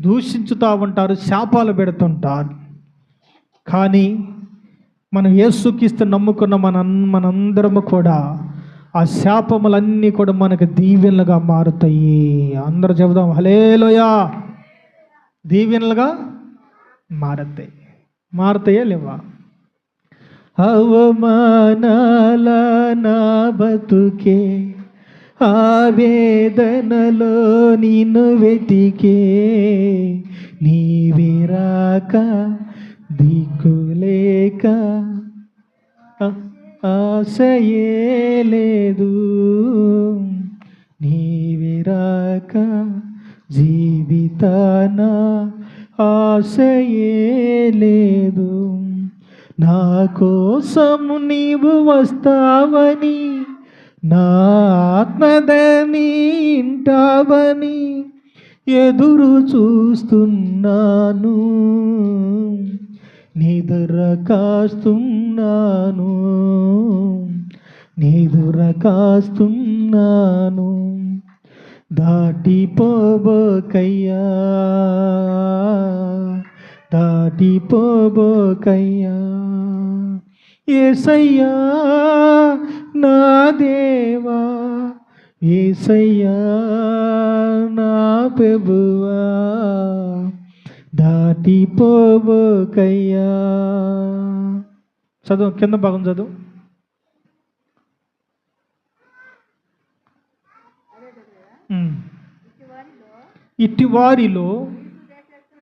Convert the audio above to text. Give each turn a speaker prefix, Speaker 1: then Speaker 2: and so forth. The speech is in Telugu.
Speaker 1: దూషించుతూ ఉంటారు శాపాలు పెడుతుంటారు. కానీ మనం యేసుక్రీస్తు నమ్ముకున్న మన మనందరము కూడా ఆ శాపములన్నీ కూడా మనకు దీవెనలుగా మారుతాయి. అందరు చెబుదాం హలేలోయా దీవెనలుగా మారతాయి. మారుతాయా లేవా? అవమానాల నా బతుకే ఆవేదనలో నిన్ను వెతికే నీవిరాక దిక్కులేక ఆశయే లేదు. నీవిరాక జీవితాన ఆశయే లేదు. నా కోసం నీవు వస్తావని నా ఆత్మదని ఇంటావని ఎదురు చూస్తున్నాను. నిదుర కాస్తున్నాను. నిదుర కాస్తున్నాను. దాటిపోబోకయ్యా దాటిపోబోకయ్యా ఏసయ్యా దేవా ఏసయ్యా నా ప్రభువా దాటిపోబోకయ్యా చదువు కింద భాగం చదువు ఉమ్. ఇట్టి వారిలో